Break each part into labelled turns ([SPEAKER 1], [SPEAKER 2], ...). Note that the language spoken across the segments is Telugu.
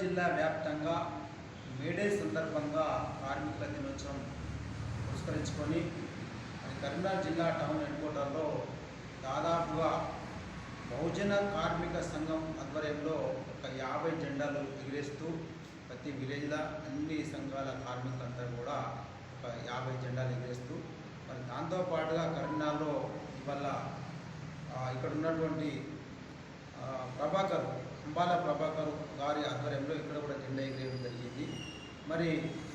[SPEAKER 1] జిల్లా వ్యాప్తంగా మేడే సందర్భంగా కార్మికుల దినోత్సవం పురస్కరించుకొని అది కరీంనగర్ జిల్లా టౌన్ హెడ్ క్వార్టర్లో దాదాపుగా బహుజన కార్మిక సంఘం ఆధ్వర్యంలో ఒక యాభై జెండాలు ఎగిరేస్తూ ప్రతి విలేజ్లో అన్ని సంఘాల కార్మికులంతా కూడా ఒక యాభై జెండాలు ఎగిరేస్తూ మరి దాంతోపాటుగా కరీంనగర్లో ఇవాళ ఇక్కడ ఉన్నటువంటి ప్రభాకర్ అంబాల ప్రభాకర్ గారి ఆధ్వర్యంలో ఇక్కడ కూడా జెండా ఎగిరేయడం జరిగింది. మరి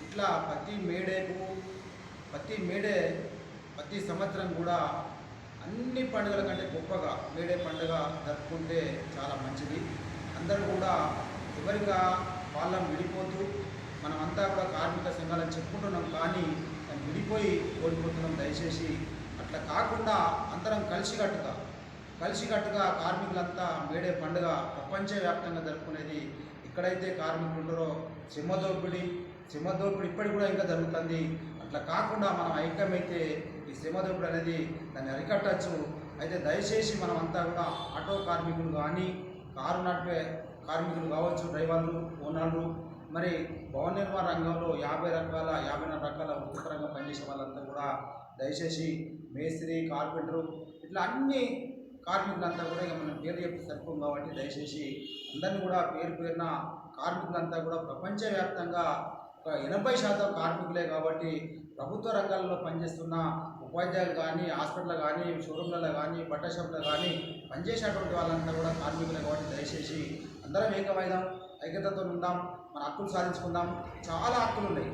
[SPEAKER 1] ఇట్లా ప్రతి మేడేకు ప్రతి మేడే ప్రతి సంవత్సరం కూడా అన్ని పండుగల కంటే గొప్పగా మేడే పండుగ జరుపుకుంటే చాలా మంచిది. అందరూ కూడా ఎవరిగా వాళ్ళని విడిపోతూ మనమంతా కూడా కార్మిక సంఘాలను చెప్పుకుంటున్నాం కానీ విడిపోయి ఓడిపోతున్నాం దయచేసి. అట్లా కాకుండా అందరం కలిసికట్టుగా కలిసికట్టుగా కార్మికులంతా మేడే పండుగ ప్రపంచవ్యాప్తంగా జరుపుకునేది ఎక్కడైతే కార్మికులు ఉండరో సింహదోపిడి సింహదోపిడి ఇప్పటికి కూడా ఇంకా జరుగుతుంది. అట్లా కాకుండా మనం ఐక్యమైతే ఈ సింహదోపిడి అనేది దాన్ని అరికట్టచ్చు. అయితే దయచేసి మనం అంతా కూడా ఆటో కార్మికులు కానీ కారు నడిపే కార్మికులు కావచ్చు డ్రైవర్లు ఓనర్లు మరి భవన నిర్మాణ రంగంలో యాభై రకాల యాభై నాలుగు రకాల వృత్తిపరంగా పనిచేసే వాళ్ళంతా కూడా దయచేసి మేస్త్రి కార్పెంటరు ఇట్లా అన్ని కార్మికులంతా కూడా ఇక మనం పేరు చెప్తే సరిపోం కాబట్టి దయచేసి అందరినీ కూడా పేరు పేరున కార్మికులంతా కూడా ప్రపంచవ్యాప్తంగా ఒక ఎనభై శాతం కార్మికులే కాబట్టి ప్రభుత్వ రంగాల్లో పనిచేస్తున్న ఉపాధ్యాయులు కానీ హాస్పిటల్ కానీ షోరూమ్లలో కానీ బట్ట షాపులో కానీ పనిచేసేటువంటి వాళ్ళంతా కూడా కార్మికులే కాబట్టి దయచేసి అందరం ఏకమైదాం ఐక్యతతో ఉందాం మన హక్కులు సాధించుకుందాం. చాలా హక్కులు ఉన్నాయి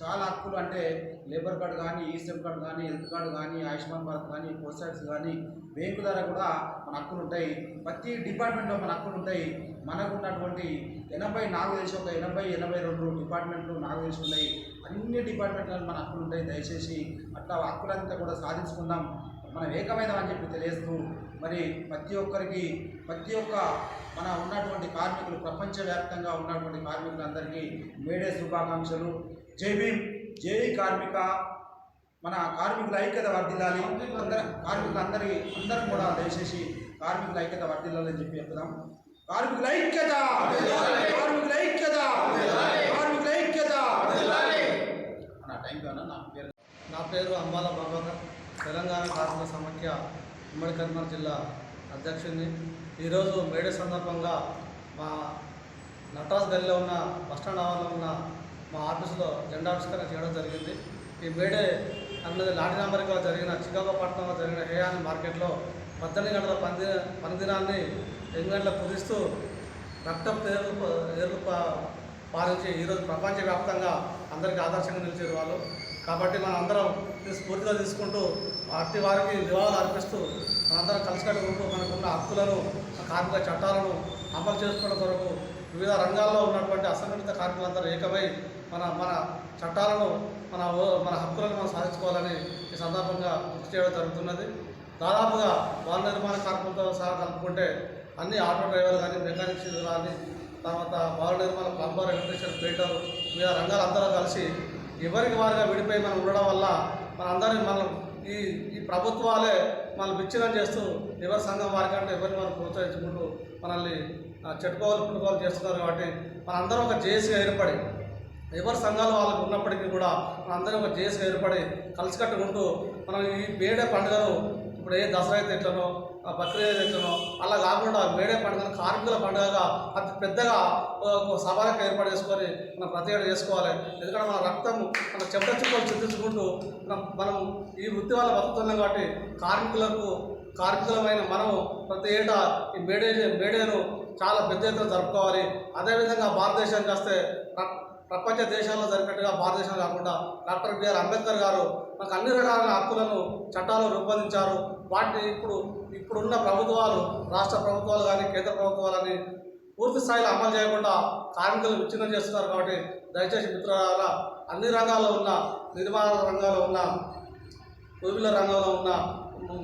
[SPEAKER 1] చాలా హక్కులు అంటే లేబర్ కార్డు కానీ ఈస్ఎం కార్డు కానీ హెల్త్ కార్డు కానీ ఆయుష్మాన్ భారత్ కానీ పోస్ట్ ఆఫీస్ కానీ బ్యాంకు ద్వారా కూడా మన హక్కులు ఉంటాయి. ప్రతి డిపార్ట్మెంట్లో మన హక్కులు ఉంటాయి. మనకు ఉన్నటువంటి ఎనభై నాకు తెలిసి ఒక ఎనభై ఎనభై రెండు డిపార్ట్మెంట్లు నాకు తెలిసి ఉన్నాయి. అన్ని డిపార్ట్మెంట్లలో మన హక్కులు ఉంటాయి. దయచేసి అట్లా హక్కులంతా కూడా సాధించుకుందాం. మనం ఏకమైనమని చెప్పి తెలియజేస్తూ మరి ప్రతి ఒక్కరికి ప్రతి ఒక్క మన ఉన్నటువంటి కార్మికులు ప్రపంచవ్యాప్తంగా ఉన్నటువంటి కార్మికులందరికీ మేడే శుభాకాంక్షలు. జై భీమ్ జై కార్మిక. మన కార్మికుల ఐక్యత వర్ధిల్లాలి. అందరం కార్మికులందరి అందరం కూడా దయచేసి కార్మికుల ఐక్యత వర్ధిల్లాలని చెప్పి చెప్తున్నాం. కార్మికుల ఐక్యత! కార్మికుల ఐక్యత! కార్మికుల ఐక్యత! నా టైం కానా నా పేరు
[SPEAKER 2] నా పేరు అంబాల ప్రభాకర్. తెలంగాణ కార్మిక సమాఖ్య ఉమ్మడి కర్నూలు జిల్లా అధ్యక్షుడిని. ఈరోజు మేడే సందర్భంగా మా నటరాజ్ గల్లీలో ఉన్న బస్టాండ్ ఆవరణలో ఉన్న మా ఆఫీసులో జెండా ఆవిష్కరణ చేయడం జరిగింది. ఈ మేడే అన్నది లాటిన్ జరిగిన చికాగోపట్నంలో జరిగిన హేయాని మార్కెట్లో పద్దెనిమిది గంటల పని పనిదినాన్ని ఎనిమిది గంటల కుదిస్తూ రక్తం ఏర్లు ఏర్లు పాలించి ఈరోజు ప్రపంచవ్యాప్తంగా అందరికీ ఆదర్శంగా నిలిచేది వాళ్ళు కాబట్టి మనం అందరం స్ఫూర్తిగా తీసుకుంటూ అట్టి వారికి నివాళులు అర్పిస్తూ మనందరం కలిసికట్టుకుంటూ మనకున్న హక్కులను కార్మిక చట్టాలను అమలు చేసుకోవడం కొరకు వివిధ రంగాల్లో ఉన్నటువంటి అసంఘటిత కార్మికులందరూ ఏకమై మన మన చట్టాలను మన ఓ- మన హక్కులను మనం సాధించుకోవాలని ఈ సందర్భంగా గుర్తు చేయడం జరుగుతున్నది. దాదాపుగా భవన నిర్మాణ కార్మికులతో సహా కలుపుకుంటే అన్ని ఆటో డ్రైవర్లు కానీ మెకానిక్స్ కానీ తర్వాత భవన నిర్మాణ ప్లంబర్ ఎలక్ట్రీషియన్ పెయింటర్ వివిధ రంగాలు అందరూ కలిసి ఎవరికి వారిగా విడిపోయి మనం ఉండడం వల్ల మన అందరినీ మనం ఈ ఈ ప్రభుత్వాలే మనల్ని విచ్ఛిన్నం చేస్తూ ఎవరి సంఘం వారికంటే ఎవరిని మనం ప్రోత్సహించుకుంటూ మనల్ని చెట్టుకోవాలి పుట్టుకోవాలి చేస్తున్నారు కాబట్టి మనందరం ఒక జేసీగా ఏర్పడి ఎవరి సంఘాలు వాళ్ళకు ఉన్నప్పటికీ కూడా మనందరం ఒక జేసీగా ఏర్పడి కలిసికట్టుకుంటూ మనం ఈ బేడే పండుగను ఇప్పుడు ఏ దసరా అయితే ఎట్లనో ఆ అలా కాకుండా మేడే పండుగను కార్మికుల పండుగగా అతి పెద్దగా సభలకు ఏర్పాటు చేసుకొని మనం ప్రతి ఏడు చేసుకోవాలి. ఎందుకంటే మన రక్తం మన చెమట చుక్కలు చింతించుకుంటూ మనం మనం ఈ వృత్తి వల్ల బతుకుతున్నాం కాబట్టి కార్మికులకు కార్మికులమైన మనము ప్రతి ఏటా ఈ మేడే మేడేను చాలా పెద్ద ఎత్తున జరుపుకోవాలి. అదేవిధంగా భారతదేశానికి వస్తే ప్ర- ప్రపంచ దేశాల్లో జరిగినట్టుగా భారతదేశం కాకుండా డాక్టర్ బిఆర్ అంబేద్కర్ గారు మనకు అన్ని రకాల హక్కులను చట్టాలు రూపొందించారు. వాటిని ఇప్పుడు ఇప్పుడున్న ప్రభుత్వాలు రాష్ట్ర ప్రభుత్వాలు కానీ కేంద్ర ప్రభుత్వాలు కానీ పూర్తి స్థాయిలో అమలు చేయకుండా కార్మికులు విచ్ఛిన్నం చేస్తున్నారు కాబట్టి దయచేసి మిత్రులారా అన్ని రంగాల్లో ఉన్న నిర్మాణ రంగాల్లో ఉన్న టూ వీలర్ రంగంలో ఉన్న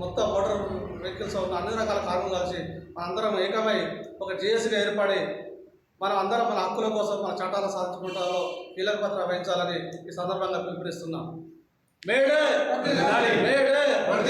[SPEAKER 2] మొత్తం మోటార్ వెహికల్స్ ఉన్న అన్ని రకాల కార్మికులు కలిసి మనందరం ఏకమై ఒక జేఏసీగా ఏర్పడి మనం అందరం మన హక్కుల కోసం మన చట్టాలను సాధించుకుంటాలో కీలక పత్ర వహించాలని ఈ సందర్భంగా పిలుపునిస్తున్నాం. మేడే మేడే కార్మికుల ఐక్యత